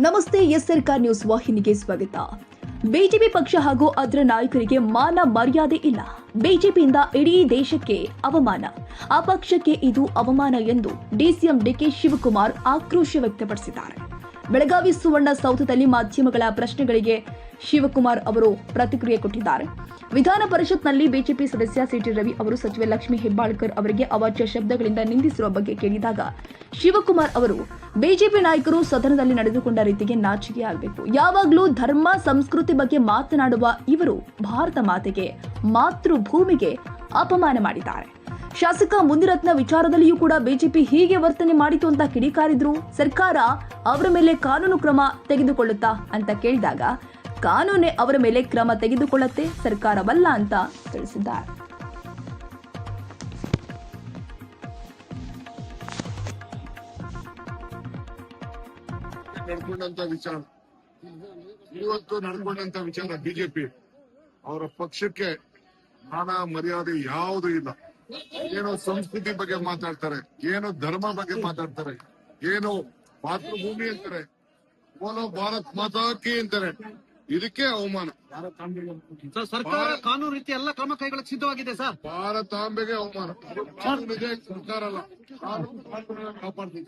ನಮಸ್ತೆ ಎಸ್ ಸರ್ಕಾರ್ ನ್ಯೂಸ್ ವಾಹಿನಿಗೆ ಸ್ವಾಗತ. ಬಿಜೆಪಿ ಪಕ್ಷ ಹಾಗೂ ಅದರ ನಾಯಕರಿಗೆ ಮಾನ ಮರ್ಯಾದೆ ಇಲ್ಲ. ಬಿಜೆಪಿಯಿಂದ ಇಡೀ ದೇಶಕ್ಕೆ ಅವಮಾನ. ಆ ಪಕ್ಷಕ್ಕೆ ಇದು ಅವಮಾನ ಎಂದು ಡಿಸಿಎಂ ಡಿಕೆ ಶಿವಕುಮಾರ್ ಆಕ್ರೋಶ ವ್ಯಕ್ತಪಡಿಸಿದ್ದಾರೆ. ಬೆಳಗಾವಿ ಸುವರ್ಣ ಸೌಧದಲ್ಲಿ ಮಾಧ್ಯಮಗಳ ಪ್ರಶ್ನೆಗಳಿಗೆ ಶಿವಕುಮಾರ್ ಅವರು ಪ್ರತಿಕ್ರಿಯೆ ಕೊಟ್ಟಿದ್ದಾರೆ. ವಿಧಾನ ಪರಿಷತ್ನಲ್ಲಿ ಬಿಜೆಪಿ ಸದಸ್ಯ ಸಿಟಿ ರವಿ ಅವರು ಸಚಿವೆ ಲಕ್ಷ್ಮೀ ಹೆಬ್ಬಾಳ್ಕರ್ ಅವರಿಗೆ ಅವಾಚ್ಯ ಶಬ್ದಗಳಿಂದ ನಿಂದಿಸಿರುವ ಬಗ್ಗೆ ಕೇಳಿದಾಗ ಶಿವಕುಮಾರ್ ಅವರು, ಬಿಜೆಪಿ ನಾಯಕರು ಸದನದಲ್ಲಿ ನಡೆದುಕೊಂಡ ರೀತಿಗೆ ನಾಚಿಕೆ ಆಗಬೇಕು. ಯಾವಾಗಲೂ ಧರ್ಮ, ಸಂಸ್ಕೃತಿ ಬಗ್ಗೆ ಮಾತನಾಡುವ ಇವರು ಭಾರತ ಮಾತೆಗೆ, ಮಾತೃಭೂಮಿಗೆ ಅಪಮಾನ ಮಾಡಿದ್ದಾರೆ. ಶಾಸಕ ಮುನಿರತ್ನ ವಿಚಾರದಲ್ಲಿಯೂ ಕೂಡ ಬಿಜೆಪಿ ಹೀಗೆ ವರ್ತನೆ ಮಾಡಿತು ಅಂತ ಕಿಡಿಕಾರಿದ್ರು. ಸರ್ಕಾರ ಅವರ ಮೇಲೆ ಕಾನೂನು ಕ್ರಮ ತೆಗೆದುಕೊಳ್ಳುತ್ತಾ ಅಂತ ಕೇಳಿದಾಗ ಕಾನೂನೇ ಅವರ ಮೇಲೆ ಕ್ರಮ ತೆಗೆದುಕೊಳ್ಳುತ್ತೆ, ಸರ್ಕಾರವಲ್ಲ ಅಂತ ತಿಳಿಸಿದ್ದಾರೆ. ಇವತ್ತು ನಡ್ಕೊಂಡಂತ ವಿಚಾರ ಬಿಜೆಪಿ. ಅವರ ಪಕ್ಷಕ್ಕೆ ನಾನಾ ಮರ್ಯಾದೆ ಯಾವುದು ಇಲ್ಲ. ಏನೋ ಸಂಸ್ಕೃತಿ ಬಗ್ಗೆ ಮಾತಾಡ್ತಾರೆ ಏನೋ ಧರ್ಮ ಬಗ್ಗೆ ಮಾತಾಡ್ತಾರೆ ಏನೋ ಮಾತೃಭೂಮಿ ಅಂತಾರೆ ಓಲೋ ಭಾರತ್ ಮಾತಾಕಿ ಅಂತಾರೆ. ಇದಕ್ಕೆ ಅವಮಾನ. ಸರ್ ಸರ್ಕಾರ ಕಾನೂನು ರೀತಿ ಎಲ್ಲ ಕ್ರಮ ಕೈಗೊಳ್ಳಕ್ಕೆ ಸಿದ್ಧವಾಗಿದೆ ಸರ್ ಭಾರತಾಂಬೆಗೆ ಅವಮಾನ. ಕಾನೂನಿದೆ ಸರ್ಕಾರ ಅಲ್ಲ. ಕಾನೂನು ಕಾಪಾಡ್ತೀವಿ.